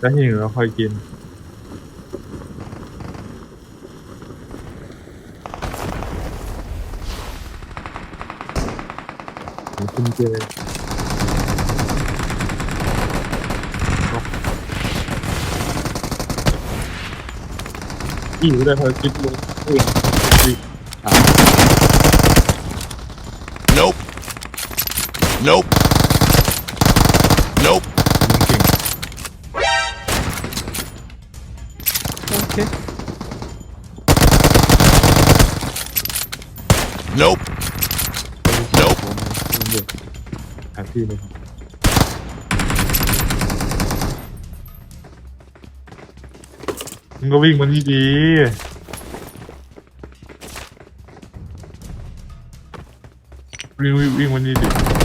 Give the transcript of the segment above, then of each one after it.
แล้วหิวแล้วค่อยกินหมูคุณเจหิวได้พอคิดลงเอง Nope. Nope. Nope. โอเค Nope. Nope. หาที่เลยครับมึงก็วิ่งมานี่ดี วิ่งวิ่งวิ่งมานี่ดิ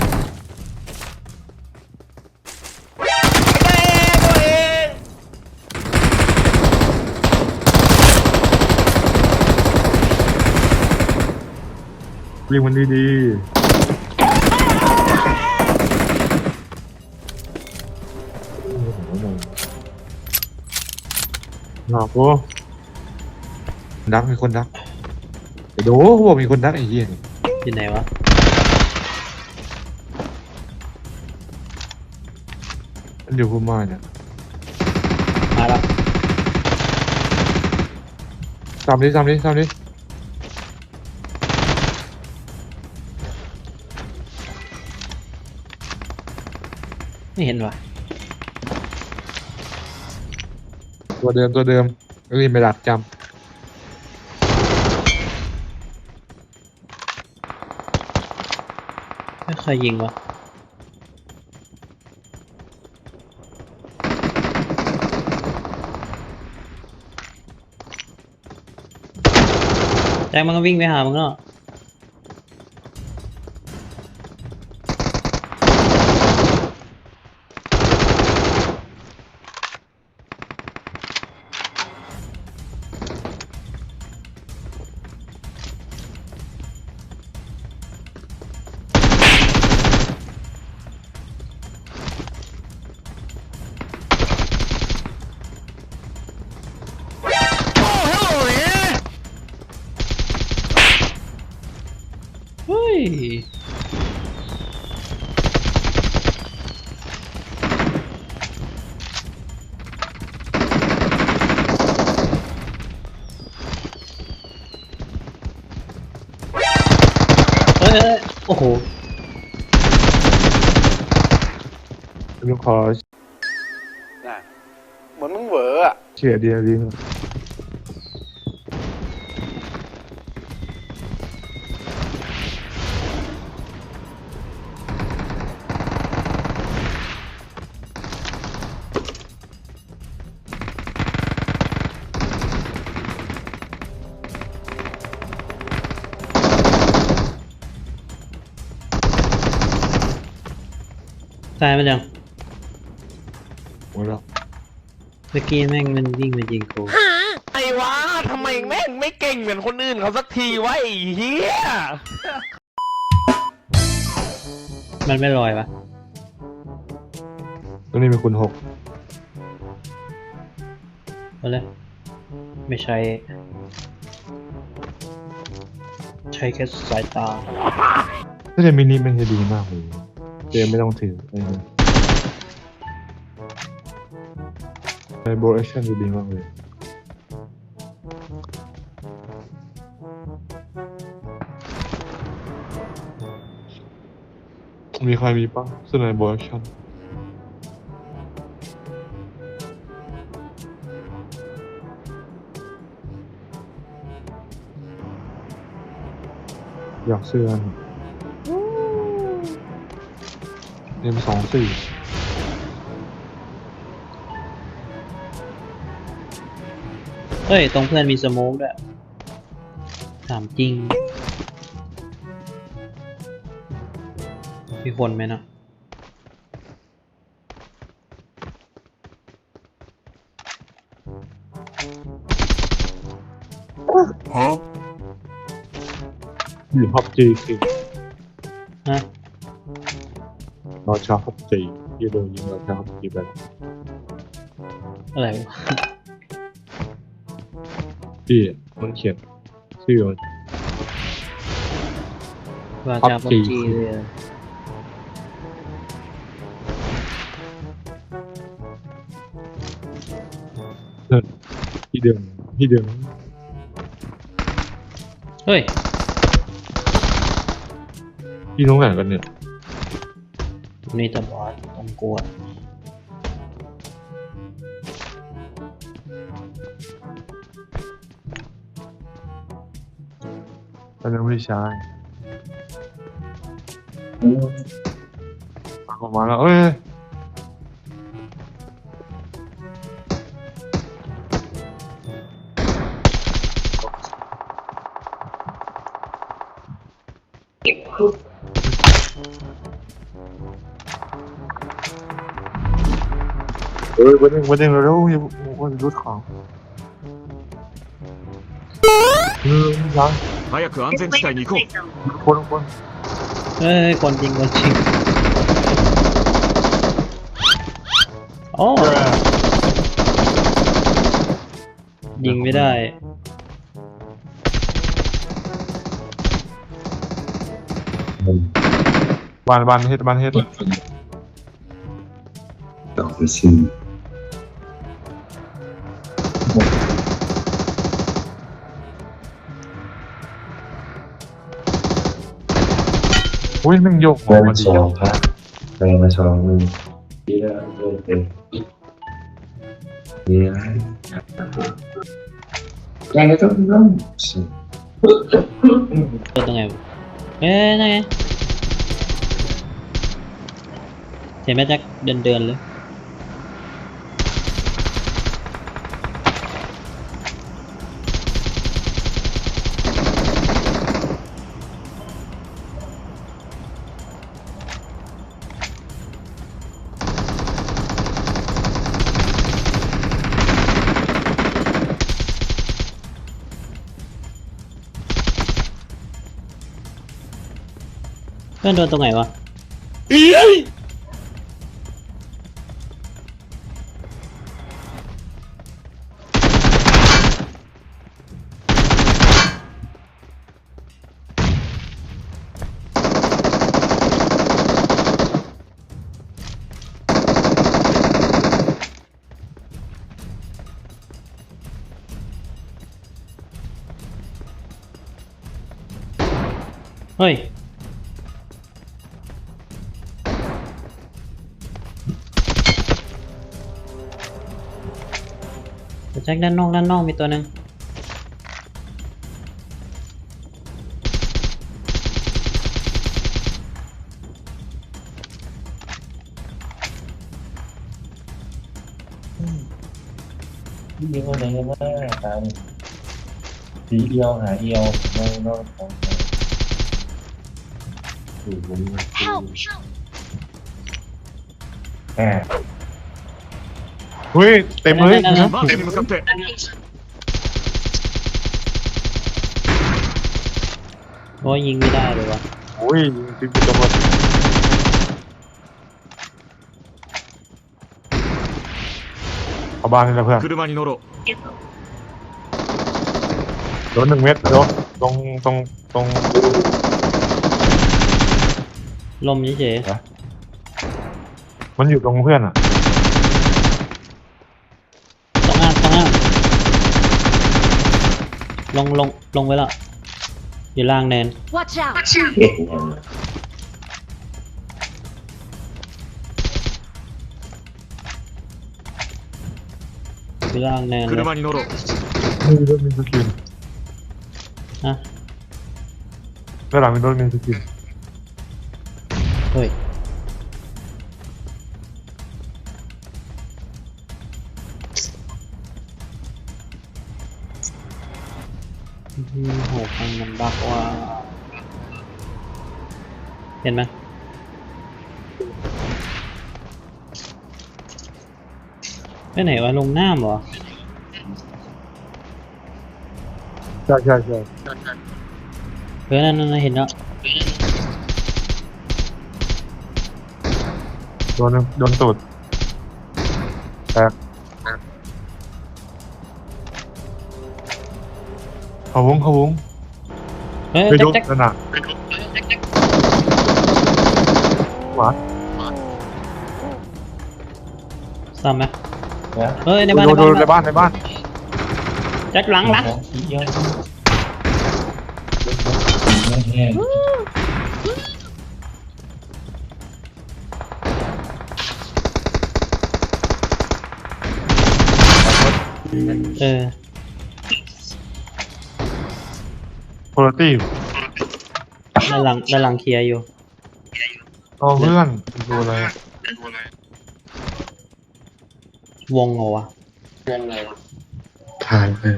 วิ่งมานี่ดีๆหลอกกูดักมีคนดักไอ้โดเขาบอกมีคนดักไอ้เหี้ยนี่อยู่ไหนวะมันอยู่พูม่าเนี่ยมาแล้ว ตามนี้ตามนี้ตามนี้ ไม่เห็นวะตัวเดิมตัวเดิมรีบไปดักจไม่เคยยิงวะแจ็คมันก็วิ่งไปหามึงแล้วเเฮ้ยโอ้โหำลูกคอน่ะเหมือนมึงเหวออะเฉียดเดียวดีนะ ตายไปยังหมดแล้วเมื่อกี้แม่งมันวิ่งมายิงกูไอ้วะทำไมแม่งไม่เก่งเหมือนคนอื่นเขาสักทีวะไอ้เหี้ย มันไม่ลอยวะตรงนี้เป็นคุณหกเอาเลยไม่ใช่ ใช้แค่สายตาถ้าจะมินิมันจะดีมากเลย เจมไม่ต้องถืออะไรนะในโบว์แอชั่นจะดีมากเลยมีใครมีปะสไนโบว์แอชั่นอยากเสื้อ เอ็มสองสี่เฮ้ย ตรงเพื่อนมีสโมกด้วยถามจริง มีคนไหมเนาะ Huh? อยู่พับจีคือฮะ ราชาพับจีที่โดนยิงราชาพับจีไปแล้วอะไรวะพี่มันเขียนชื่อมัน ว่าจาก PUBG จีเลยที่เดิมที่เดิมเฮ้ย พี่น้องไหนกันเนี่ย นี่ตะบอสต้องกลัวตอนนั้นไม่ใช่ออกมาแล้วเอ้ย วันหนึงวันหนึงแล้วอย่าวันรุดของเออยัง 早く安全地帯に行こう。 คนคน เฮ้ย คนจริงคนจริงโอ้ยิงไม่ได้ บ้านบ้านเฮ็ดบ้านเฮ็ด 导致性 อุ้ยนึ่งยกหัวมาสองครับไปมาสองมือดีแล้วเดินเต็มดีแล้วยังไงก็ต้องสิเป็นยังไงเอ้ยยังไงเห็นไหมจ็กเดินเดินเลย พื่อนโดนตรงไหนวะเฮ้ย แจ็คด้านนอกด้านนอกมีตัวหนึ่งที่นี่ก็เลยว่าการสีเอียวหาเอียวไม่นอกของถูกผมแอบ เฮ้ยเต็มเลย นั่นๆๆ นะ マークに向かって。 โอ้ยยิงไม่ได้เลยวะ โอ้ยจริงๆจังหวะเอาบ้านนี่แหละเพื่อน 車に乗ろう。 โดนหนึ่งเม็ดเดี๋ยวตรงตรงตรง ลมเฉย มันอยู่ตรงเพื่อนอ่ะ ลงลงลงไปแล้ว อยู่ล่างแนน Watch out! เอ็ดยัง อยู่ล่างแนนเลย 車に乗ろう。 มีรถมีสกิน ฮะ ด้านหลังมีรถมีสกิน เฮ้ย อืมโหฟังมันบักว่า เห็นไหมไปไหนวะลงน้ำเหรอใช่ใช่ใช่เฮ้ยนั่นนั่นเห็นแล้วโดนหนึ่งโดนตูดแตก เขาวงเขาวงเฮ้ยไปแจ็ยคกแจ็คนั่นน่ะหวานซ้ำไหมนะเฮ้ยในบ้านโดในนโดนในบ้านบ้านในบ้านแจ็คหลังหลังสีเอียวไม่แห้งเออ คุณตี้ด้านหลังด้านหลังเคลียร์อยู่เอาเพื่อนดูอะไรอะวงเหรอวะถ่ายเลย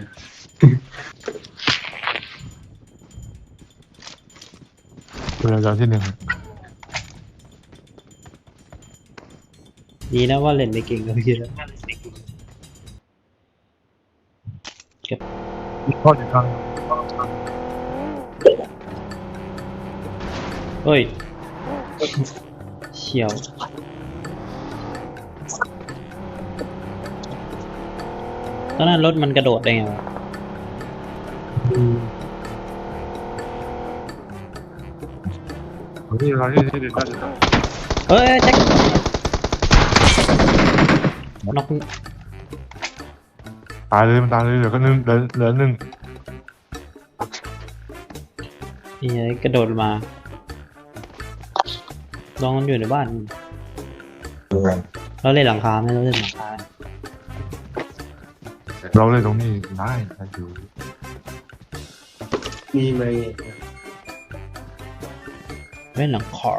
เป็นระยะที่หนึ่งดีนะว่าเล่นไม่เก่งเลยแล้วทอดอยู่กลาง เฮ้ยเฉียวตอนนั้นรถมันกระโดดได้ไงวะเอาที่เราที่ที่เด็ดได้เฮ้ยแจ็คน็อกตายเลยมันตายเลยเหลือก็หนึ่งเหลือเหลือหนึ่งนี่ไงกระโดดมา ลองมันอยู่ในบ้าน เราเล่นหลังคาไหมเราเล่นหลังคาเราเลยตรงนี้ได้ได้อยู่มีไหมเล่นหลังคา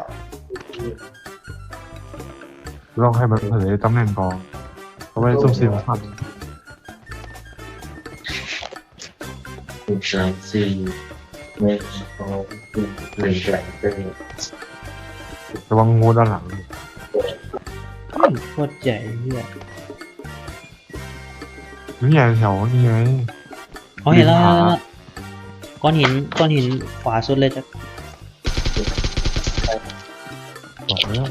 ต้องให้มันเผยตำแหน่งกองเอาไว้ซุ่มเสียงฟังหนึ่งสามสี่หนึ่งสองหนึ่งสามสี่ ระวังงูด้านหลังอื้อโคตรใหญ่เฮียนี่ไงแถวนี่ไงเขาเห็นแล้วริมหาแล้วแล้วก้อนหินก้อนหินขวาสุดเลยจ้ะบอกแล้ว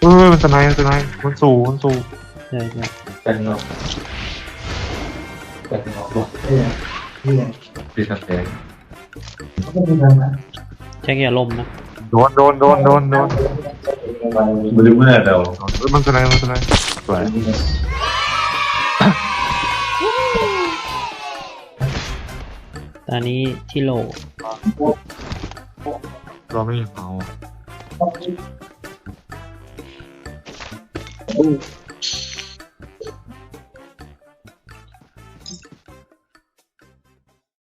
เออมันสไนด์มันสไนด์มันสูงมันสูงใช่ใช่กันเนาะกันเนาะบอกเนี่ยเนี่ยดีสักแพงแจ็คอย่าล้มนะ โดนโดนโดนโดนโดนบริเวณเราเออมันสไนด์มันสไนด์สวยตอนนี้ที่โหลเราไม่เอา